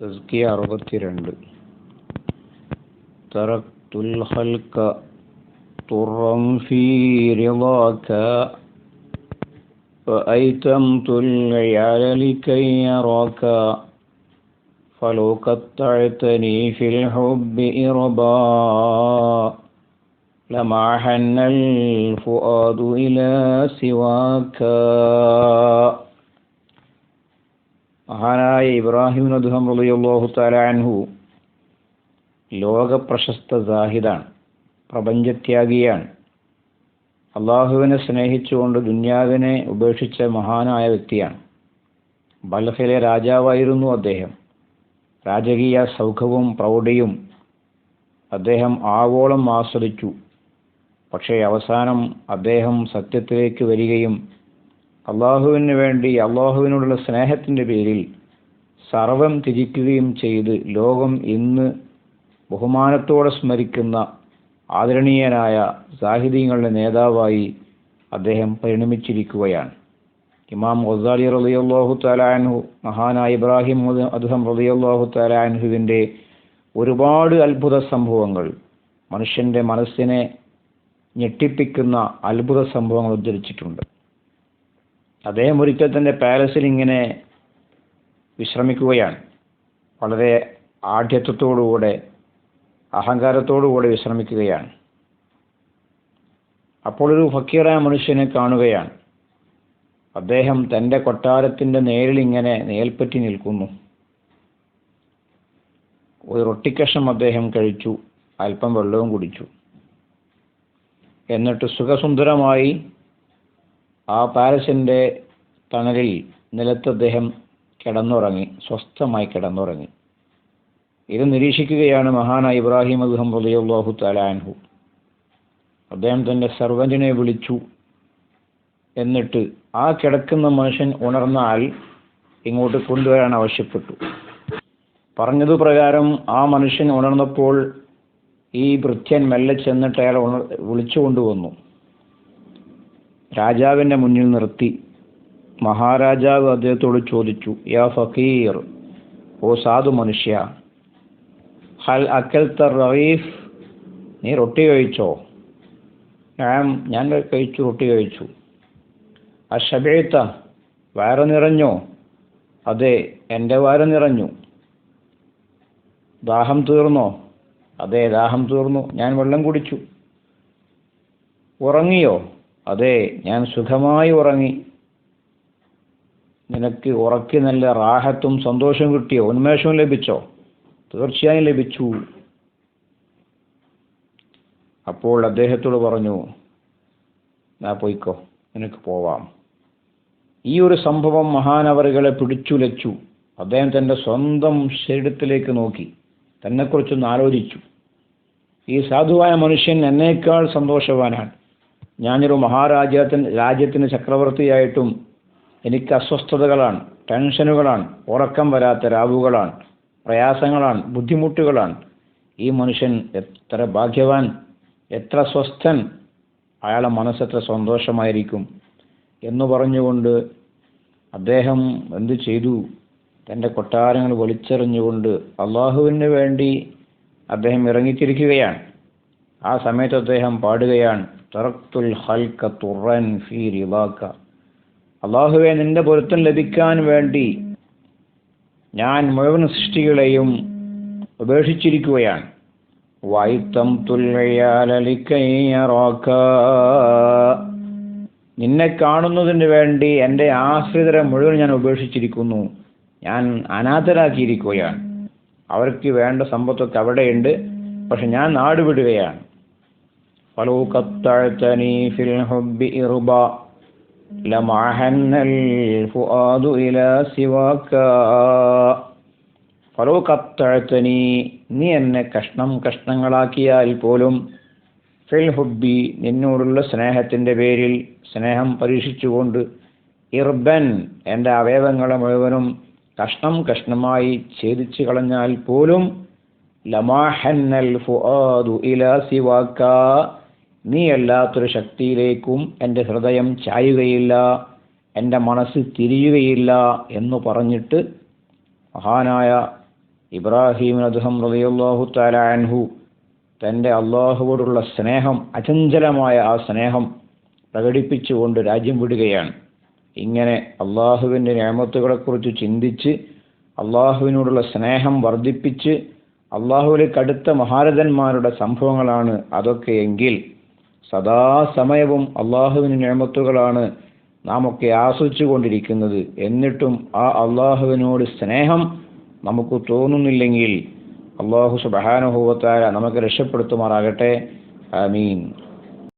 تزكية அறுபத்தி ரெண்டு تركت الخلق طرا في رضاك وأيتمت العيال لكي يراك فلو قطعتني في الحب إربا لما حن الفؤاد إلى سواك. മഹാനായ ഇബ്രാഹിം നദ്ഹം റളിയല്ലാഹു തആല അൻഹു ലോക പ്രശസ്ത സാഹിദാണ് പ്രപഞ്ചത്യാഗിയാണ്. അള്ളാഹുവിനെ സ്നേഹിച്ചുകൊണ്ട് ദുന്യാവിനെ ഉപേക്ഷിച്ച മഹാനായ വ്യക്തിയാണ്. ബൽഹയിലെ രാജാവായിരുന്നു അദ്ദേഹം. രാജകീയ സൗഖവും പ്രൗഢിയും അദ്ദേഹം ആവോളം ആസ്വദിച്ചു. പക്ഷേ അവസാനം അദ്ദേഹം സത്യത്തിലേക്ക് വരികയും അള്ളാഹുവിന് വേണ്ടി അള്ളാഹുവിനോടുള്ള സ്നേഹത്തിന്റെ പേരിൽ സർവം ത്യജിക്കുകയും ചെയ്ത് ലോകം ഇന്ന് ബഹുമാനത്തോടെ സ്മരിക്കുന്ന ആദരണീയനായ സാഹിതീങ്ങളുടെ നേതാവായി അദ്ദേഹം പരിണമിച്ചിരിക്കുകയാണ്. ഇമാം ഗസാലി റളിയല്ലാഹു തലാൻഹു മഹാനായ ഇബ്രാഹിം അദ്ദേഹം റളിയല്ലാഹു തലാൻഹുവിന്റെ ഒരുപാട് അത്ഭുത സംഭവങ്ങൾ മനുഷ്യന്റെ മനസ്സിനെ ഞെട്ടിപ്പിക്കുന്ന അത്ഭുത സംഭവങ്ങൾ ഉദ്ധരിച്ചിട്ടുണ്ട്. അദ്ദേഹം ഒരിക്കൽ തന്റെ പാലസിൽ ഇങ്ങനെ വിശ്രമിക്കുകയാണ്. വളരെ ആഢ്യത്വത്തോടുകൂടെ അഹങ്കാരത്തോടുകൂടെ വിശ്രമിക്കുകയാണ്. അപ്പോൾ ഒരു ഫക്കീറായ മനുഷ്യനെ കാണുകയാണ്. അദ്ദേഹം തന്റെ കൊട്ടാരത്തിന്റെ നേരിൽ ഇങ്ങനെ നേൽപ്പറ്റി നിൽക്കുന്നു. ഒരു റൊട്ടിക്കഷം അദ്ദേഹം കഴിച്ചു അല്പം വെള്ളവും കുടിച്ചു. എന്നിട്ട് സുഖസുന്ദരമായി ആ പാലസിന്റെ തണലിൽ നിലത്ത് അദ്ദേഹം കിടന്നുറങ്ങി സ്വസ്ഥമായി കിടന്നുറങ്ങി. ഇത് നിരീക്ഷിക്കുകയാണ് മഹാനായ ഇബ്രാഹിം അദ്ദേഹം റളിയല്ലാഹു തലാൻഹു അദ്ദേഹം തന്റെ സർവന്റിനെ വിളിച്ചു എന്നിട്ട് ആ കിടക്കുന്ന മനുഷ്യൻ ഉണർന്നാൽ ഇങ്ങോട്ട് കൊണ്ടുവരാൻ ആവശ്യപ്പെട്ടു. പറഞ്ഞതു പ്രകാരം ആ മനുഷ്യൻ ഉണർന്നപ്പോൾ ഈ ഭൃത്യൻ മെല്ലെ ചെന്നിട്ട് അയാൾ ഉണർ വിളിച്ചു കൊണ്ടുവന്നു രാജാവിന്റെ മുന്നിൽ നിർത്തി. മഹാരാജാവ് അദ്ദേഹത്തോട് ചോദിച്ചു യാ ഫക്കീർ ഓ സാധു മനുഷ്യ ഹൽ അക്കൽ റീഫ് നീ റൊട്ടി കഴിച്ചോ? ഞാൻ ഞാൻ കഴിച്ചു റൊട്ടി കഴിച്ചു. അഷബേത്ത വയറ് നിറഞ്ഞോ? അതെ എന്റെ വയറ് നിറഞ്ഞു. ദാഹം തീർന്നോ? അതെ ദാഹം തീർന്നു ഞാൻ വെള്ളം കുടിച്ചു. ഉറങ്ങിയോ? അതെ ഞാൻ സുഖമായി ഉറങ്ങി. നിനക്ക് ഉറക്കി നല്ല റാഹത്തും സന്തോഷവും കിട്ടിയോ? ഉന്മേഷവും ലഭിച്ചോ? തീർച്ചയായും ലഭിച്ചു. അപ്പോൾ അദ്ദേഹത്തോട് പറഞ്ഞു നാ പോയിക്കോ നിനക്ക് പോവാം. ഈ ഒരു സംഭവം മഹാനവറുകളെ പിടിച്ചുലച്ചു. അദ്ദേഹം തന്റെ സ്വന്തം ശരീരത്തിലേക്ക് നോക്കി. തന്നെക്കുറിച്ചൊന്ന് ആലോചിച്ചു. ഈ സാധുവായ മനുഷ്യൻ എന്നേക്കാൾ സന്തോഷവാനാണ്. ഞാനൊരു മഹാരാജ്യത്തിന് രാജ്യത്തിന് ചക്രവർത്തിയായിട്ടും എനിക്ക് അസ്വസ്ഥതകളാണ് ടെൻഷനുകളാണ് ഉറക്കം വരാത്ത രാവുകളാണ് പ്രയാസങ്ങളാണ് ബുദ്ധിമുട്ടുകളാണ്. ഈ മനുഷ്യൻ എത്ര ഭാഗ്യവാൻ എത്ര സ്വസ്ഥൻ അയാളെ മനസ്സെത്ര സന്തോഷമായിരിക്കും എന്ന് പറഞ്ഞുകൊണ്ട് അദ്ദേഹം എന്തു ചെയ്തു? തന്റെ കൊട്ടാരങ്ങൾ വലിച്ചെറിഞ്ഞുകൊണ്ട് അള്ളാഹുവിന് വേണ്ടി അദ്ദേഹം ഇറങ്ങിത്തിരിക്കുകയാണ്. ആ സമയത്ത് അദ്ദേഹം പാടുകയാണ്. തറക്തുൽ ഹൽക്ക തുറൻ ഫീ റിവാക്ക അള്ളാഹുവെ നിന്റെ പൊരുത്തം ലഭിക്കാൻ വേണ്ടി ഞാൻ മുഴുവൻ സൃഷ്ടികളെയും ഉപേക്ഷിച്ചിരിക്കുകയാണ്. വായിത്തം തുല്യാലിക്കയ്യറാക്ക നിന്നെ കാണുന്നതിന് വേണ്ടി എന്റെ ആശ്രിതരെ മുഴുവൻ ഞാൻ ഉപേക്ഷിച്ചിരിക്കുന്നു. ഞാൻ അനാഥരാക്കിയിരിക്കുകയാണ്. അവർക്ക് വേണ്ട സമ്പത്തൊക്കെ അവിടെയുണ്ട്. പക്ഷെ ഞാൻ നാട് വിടുകയാണ് فلو قطعتني في الحب إربا لمعهن الفؤاد إلى سواك ഫലോ കത്തഴത്തനി നീ എന്നെ കഷ്ണം കഷ്ണങ്ങളാക്കിയാൽ പോലും ഫിൽ ഹുബി നിന്നോടുള്ള സ്നേഹത്തിൻ്റെ പേരിൽ സ്നേഹം പരീക്ഷിച്ചുകൊണ്ട് ഇർബൻ എൻ്റെ അവയവങ്ങളെ മുഴുവനും കഷ്ണം കഷ്ണമായി ഛേദിച്ചു കളഞ്ഞാൽ പോലും ലമാഹന്നൽ ഫുആദു ഇലാ സിവാക്ക നീ അല്ലാത്തൊരു ശക്തിയിലേക്കും എന്റെ ഹൃദയം ചായുകയില്ല എന്റെ മനസ്സ് തിരിയുകയില്ല എന്ന് പറഞ്ഞിട്ട് മഹാനായ ഇബ്രാഹിം അദ്ദേഹം റളിയല്ലാഹു തആല അൻഹു തന്റെ അള്ളാഹുവോടുള്ള സ്നേഹം അചഞ്ചലമായ ആ സ്നേഹം പ്രകടിപ്പിച്ചുകൊണ്ട് രാജ്യം വിടുകയാണ്. ഇങ്ങനെ അള്ളാഹുവിന്റെ നിയമത്തുകളെക്കുറിച്ച് ചിന്തിച്ച് അള്ളാഹുവിനോടുള്ള സ്നേഹം വർദ്ധിപ്പിച്ച് അള്ളാഹുവിലേക്ക് അടുത്ത മഹാരഥന്മാരുടെ സംഭവങ്ങളാണ് അതൊക്കെ എങ്കിൽ സദാസമയവും അള്ളാഹുവിന് നിയമത്തുകളാണ് നാം ഒക്കെ ആസ്വദിച്ചു കൊണ്ടിരിക്കുന്നത് എന്നിട്ടും ആ അള്ളാഹുവിനോട് സ്നേഹം നമുക്ക് തോന്നുന്നില്ലെങ്കിൽ അള്ളാഹു സുബഹാനുഭവത്തായ നമുക്ക് രക്ഷപ്പെടുത്തുമാറാകട്ടെ. ആമീൻ.